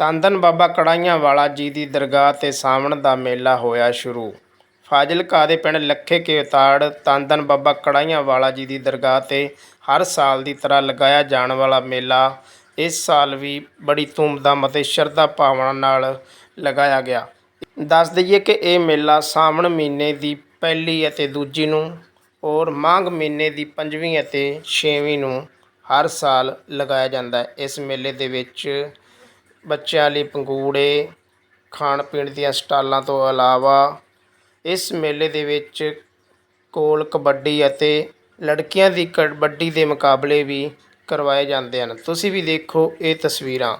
ਧੰਨ ਬਾਬਾ ਕੜਾਈਆਂ ਵਾਲਾ ਜੀ ਦੀ ਦਰਗਾਹ 'ਤੇ ਸਾਵਣ ਦਾ ਮੇਲਾ ਹੋਇਆ ਸ਼ੁਰੂ। ਫਾਜ਼ਿਲਕਾ ਦੇ ਪਿੰਡ ਲੱਖੇ ਕੇ ਉਤਾੜ ਧੰਨ ਬਾਬਾ ਕੜਾਈਆਂ ਵਾਲਾ ਜੀ ਦੀ ਦਰਗਾਹ 'ਤੇ ਹਰ ਸਾਲ ਦੀ ਤਰ੍ਹਾਂ ਲਗਾਇਆ ਜਾਣ ਵਾਲਾ ਮੇਲਾ ਇਸ ਸਾਲ ਵੀ ਬੜੀ ਧੂਮਧਾਮ ਅਤੇ ਸ਼ਰਧਾ ਭਾਵਨਾ ਨਾਲ ਲਗਾਇਆ ਗਿਆ। ਦੱਸ ਦਈਏ ਕਿ ਇਹ ਮੇਲਾ ਸਾਵਣ ਮਹੀਨੇ ਦੀ ਪਹਿਲੀ ਅਤੇ ਦੂਜੀ ਨੂੰ ਔਰ ਮਾਘ ਮਹੀਨੇ ਦੀ ਪੰਜਵੀਂ ਅਤੇ ਛੇਵੀਂ ਨੂੰ ਹਰ ਸਾਲ ਲਗਾਇਆ ਜਾਂਦਾ ਹੈ। ਇਸ ਮੇਲੇ ਦੇ ਵਿੱਚ ਬੱਚਿਆਂ ਲਈ ਪੰਗੂੜੇ, ਖਾਣ ਪੀਣ ਦੀਆਂ ਸਟਾਲਾਂ ਤੋਂ ਇਲਾਵਾ ਇਸ ਮੇਲੇ ਦੇ ਵਿੱਚ ਕੋਲ ਕਬੱਡੀ ਅਤੇ ਲੜਕੀਆਂ ਦੀ ਕਬੱਡੀ ਦੇ ਮੁਕਾਬਲੇ ਵੀ ਕਰਵਾਏ ਜਾਂਦੇ ਹਨ। ਤੁਸੀਂ ਵੀ ਦੇਖੋ ਇਹ ਤਸਵੀਰਾਂ।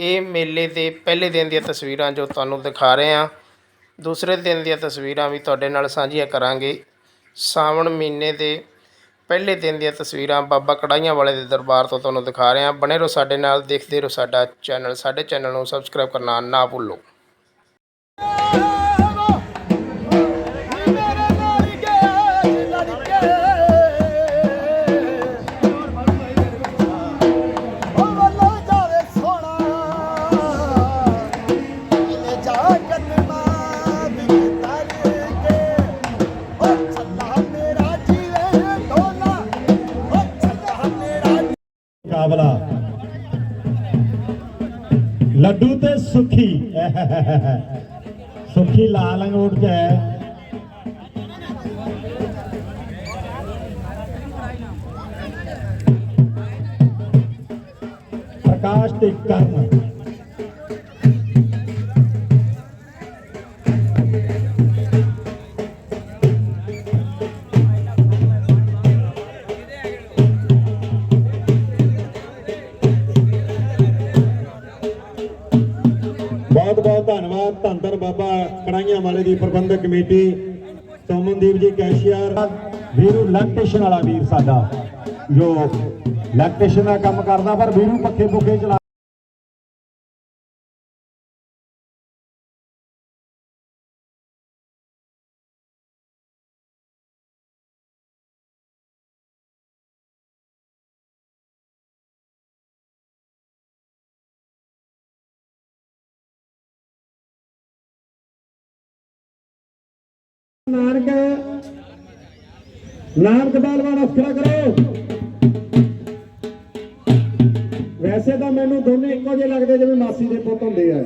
ਇਹ ਮੇਲੇ ਦੇ ਪਹਿਲੇ ਦਿਨ ਦੀਆਂ ਤਸਵੀਰਾਂ ਜੋ ਤੁਹਾਨੂੰ ਦਿਖਾ ਰਹੇ ਹਾਂ। ਦੂਸਰੇ ਦਿਨ ਦੀਆਂ ਤਸਵੀਰਾਂ ਵੀ ਤੁਹਾਡੇ ਨਾਲ ਸਾਂਝੀਆਂ ਕਰਾਂਗੇ। ਸਾਵਣ ਮਹੀਨੇ ਦੇ ਪਹਿਲੇ ਦਿਨ ਦੀਆਂ ਤਸਵੀਰਾਂ ਬਾਬਾ ਕੜਾਈਆਂ ਵਾਲੇ ਦੇ ਦਰਬਾਰ ਤੋਂ ਤੁਹਾਨੂੰ ਦਿਖਾ ਰਹੇ ਹਾਂ। ਬਣੇ ਰਹੋ ਸਾਡੇ ਨਾਲ, ਦੇਖਦੇ ਰਹੋ ਸਾਡਾ ਚੈਨਲ ਸਾਡੇ ਚੈਨਲ ਨੂੰ ਸਬਸਕ੍ਰਾਈਬ ਕਰਨਾ ਨਾ ਭੁੱਲੋ। ਕਾਬਲਾ ਲੱਡੂ ਤੇ ਸੁਖੀ। ਸੁਖੀ ਲਾਲ ਅੰਗੂਠ ਚ ਹੈ। ਪ੍ਰਕਾਸ਼ ਤੇ ਕਰਨ। ਬਹੁਤ ਬਹੁਤ ਧੰਨਵਾਦ ਧੰਨ ਧੰਨ ਬਾਬਾ ਕੜਾਈਆਂ ਵਾਲੇ ਦੀ ਪ੍ਰਬੰਧਕ ਕਮੇਟੀ, ਸੋਮਨਦੀਪ ਜੀ ਕੈਸ਼ੀਅਰ ਵੀਰੂ ਇਲੈਕਟ੍ਰੀਸ਼ਨ ਵਾਲਾ ਵੀਰ ਸਾਡਾ, ਜੋ ਇਲੈਕਟ੍ਰੀਸ਼ਨ ਦਾ ਕੰਮ ਕਰਦਾ, ਪਰ ਵੀਰੂ ਪੱਖੇ ਪੁੱਖੇ ਚਲਾ ਨਾਨਕ ਨਾਨਕ ਬਾਲਵਾਨ ਅਫਸਰਾ ਕਰੋ। ਵੈਸੇ ਤਾਂ ਮੈਨੂੰ ਦੋਨੇ ਇੱਕੋ ਜਿਹੇ ਲੱਗਦੇ ਜਿਵੇਂ ਮਾਸੀ ਦੇ ਪੁੱਤ ਹੁੰਦੇ ਆ।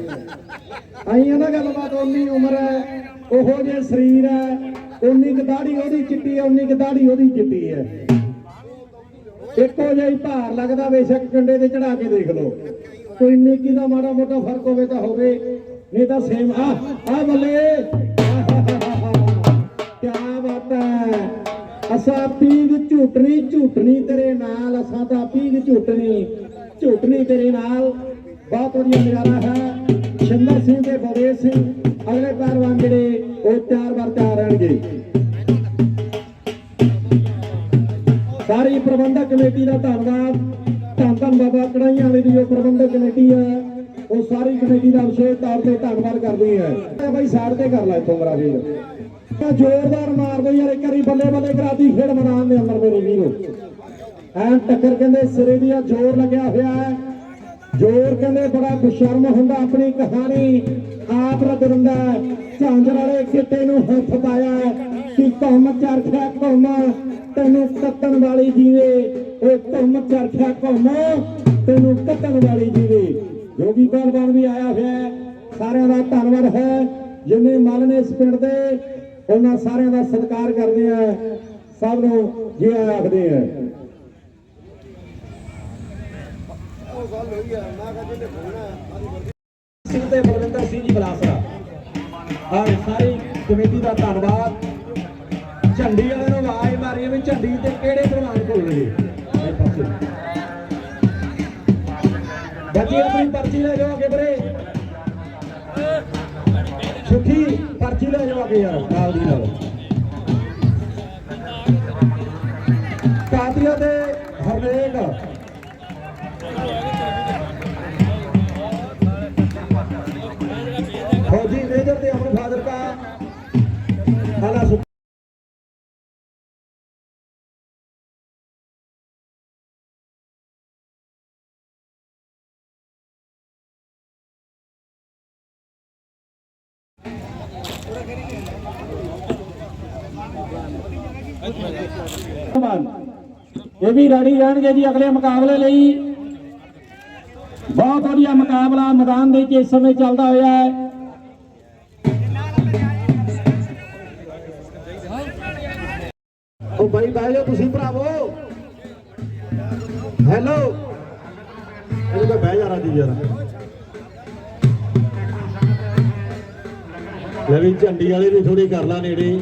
ਆਈਆਂ ਨਾ ਗੱਲਬਾਤ ਉਨੀ ਉਮਰ ਹੈ, ਉਹੋ ਜਿਹੇ ਸਰੀਰ ਹੈ ਉਨੀ ਕੁ ਦਾੜੀ ਉਹਦੀ ਚਿੱਟੀ ਹੈ ਉਨੀ ਕੁ ਦਾੜੀ ਉਹਦੀ ਚਿੱਟੀ ਹੈ। ਇੱਕੋ ਜਿਹਾ ਭਾਰ ਲੱਗਦਾ, ਬੇਸ਼ੱਕ ਕੰਡੇ ਤੇ ਚੜਾ ਕੇ ਦੇਖ ਲਓ। ਕੋਈ ਨਿੱਕੀ ਦਾ ਮਾੜਾ ਮੋਟਾ ਫ਼ਰਕ ਹੋਵੇ ਤਾਂ ਹੋਵੇ, ਨਹੀਂ ਤਾਂ ਸੇਮ ਆ ਆ ਬੱਲੇ। ਹੈ। ਅਸਾਂ ਪੀਂਗ ਝੂਟਣੀ ਝੂਟਣੀ ਤੇਰੇ ਨਾਲ, ਅਸਾਂ ਤਾਂ ਪੀਂਗ ਝੂਟਣੀ ਝੂਟਣੀ ਤੇਰੇ ਨਾਲ। ਬਹੁਤ ਵਧੀਆ ਨਜ਼ਾਰਾ ਹੈ। ਸ਼ਿੰਦਰ ਸਿੰਘ ਤੇ ਬਲਦੇਵ ਸਿੰਘ ਅਗਲੇ ਪਹਿਲਵਾਨ ਜਿਹੜੇ ਉਹ ਚਾਰ ਵਾਰ ਚਾਰ ਰਹਿਣਗੇ। ਸਾਰੀ ਪ੍ਰਬੰਧਕ ਕਮੇਟੀ ਦਾ ਧੰਨਵਾਦ। ਧੰਨ ਧੰਨ ਬਾਬਾ ਕੜਾਈਆਂ ਵਾਲੀ ਦੀ ਜੋ ਪ੍ਰਬੰਧਕ ਕਮੇਟੀ ਹੈ, ਉਹ ਸਾਰੀ ਕਮੇਟੀ ਦਾ ਵਿਸ਼ੇਸ਼ ਤੌਰ ਤੇ ਧੰਨਵਾਦ ਕਰਦੀ ਹੈ। ਬਾਈ ਸਾਈਡ ਤੇ ਕਰ ਲੈ ਇੱਥੋਂ ਮੇਰਾ ਵੀਰ ਤਾਂ ਜ਼ੋਰਦਾਰ ਮਾਰ ਦੋ ਯਾਰ, ਇੱਕ ਵਾਰੀ ਬੱਲੇ ਬੱਲੇ ਕਰਾਤੀ ਖੇਡ ਮੈਦਾਨ ਦੇ ਅੰਦਰ ਮੇਰੇ ਵੀਰੋ। ਐਂ ਟੱਕਰ ਕਹਿੰਦੇ ਸਿਰੇ ਦੀਆਂ ਜ਼ੋਰ ਲੱਗਿਆ ਹੋਇਆ ਹੈ। ਜ਼ੋਰ ਕਹਿੰਦੇ ਬੜਾ ਬਸ਼ਰਮ ਹੁੰਦਾ ਆਪਣੀ ਕਹਾਣੀ। ਆਪ ਰਗੜਦਾ ਝਾਂਜਰ ਵਾਲੇ ਕਿਤੇ ਨੂੰ ਹੱਥ ਪਾਇਆ ਕਿ ਧੁੰਮ ਚਰਖਾ ਘੁੰਮ, ਤੈਨੂੰ ਕੱਟਣ ਵਾਲੀ ਜੀਵੇ। ਓਏ ਧੁੰਮ ਚਰਖਾ ਘੁੰਮ, ਤੈਨੂੰ ਕੱਤਣ ਵਾਲੀ ਜੀਵੇ। ਜੋਗੀ ਪਹਿਲਵਾਨ ਵੀ ਆਇਆ ਹੋਇਆ ਸਾਰਿਆਂ ਦਾ ਧੰਨਵਾਦ ਹੈ। ਜਿੰਨੇ ਮਨ ਨੇ ਇਸ ਪਿੰਡ ਦੇ ਉਹਨਾਂ ਸਾਰਿਆਂ ਦਾ ਸਤਿਕਾਰ ਕਰਦੇ ਆ। ਸਭ ਨੂੰ ਜੀ ਆਇਆਂ ਆਖਦੇ ਆ। ਸਿੰਘ ਤੇ ਬਲਵਿੰਦਰ ਸਿੰਘ ਜੀ ਬਲਾਸਰਾ ਔਰ ਸਾਰੀ ਕਮੇਟੀ ਦਾ ਧੰਨਵਾਦ। ਝੰਡੀ ਵਾਲਿਆਂ ਨੂੰ ਆਵਾਜ਼ ਮਾਰੀ ਵੀ ਝੰਡੀ ਤੇ ਕਿਹੜੇ ਪ੍ਰਵਾਨ ਭੁੱਲ ਬੱਚੀ ਆਪਣੀ ਪਰਚੀ ਲੈ ਜਾਓ ਅੱਗੇ ਵੀਰੇ। ਸੁਖੀ ਪਰਚੀ ਲੈ ਜਾਓ ਅੱਗੇ ਯਾਰ, ਨਾਲ ਦੀ ਨਾਲ। ਕਾਤੀਆ ਦੇ ਹਰਨੇਕ। ਫੌਜੀ ਮੇਜਰ ਤੇ ਅਮਰ ਫਾਦਰ ਕਾ। ਆਲਾ ਇਹ ਵੀ ਰੈਡੀ ਰਹਿਣਗੇ ਜੀ ਅਗਲੇ ਮੁਕਾਬਲੇ ਲਈ। ਬਹੁਤ ਵਧੀਆ ਮੁਕਾਬਲਾ ਮੈਦਾਨ ਦੇ ਵਿੱਚ ਇਸ ਸਮੇਂ ਚੱਲਦਾ ਹੋਇਆ ਹੈ। ਉਹ ਬਾਈ, ਬਹਿ ਜਾਓ ਤੁਸੀਂ ਭਰਾਵੋ। ਹੈਲੋ ਇਹਨੂੰ ਤਾਂ ਬਹਿ ਜਾ ਰਾਜੀ ਯਾਰ ਲੈ ਵੀ ਝੰਡੀ ਵਾਲੇ ਵੀ ਥੋੜੀ ਕਰ ਲਾ ਨੇੜੇ।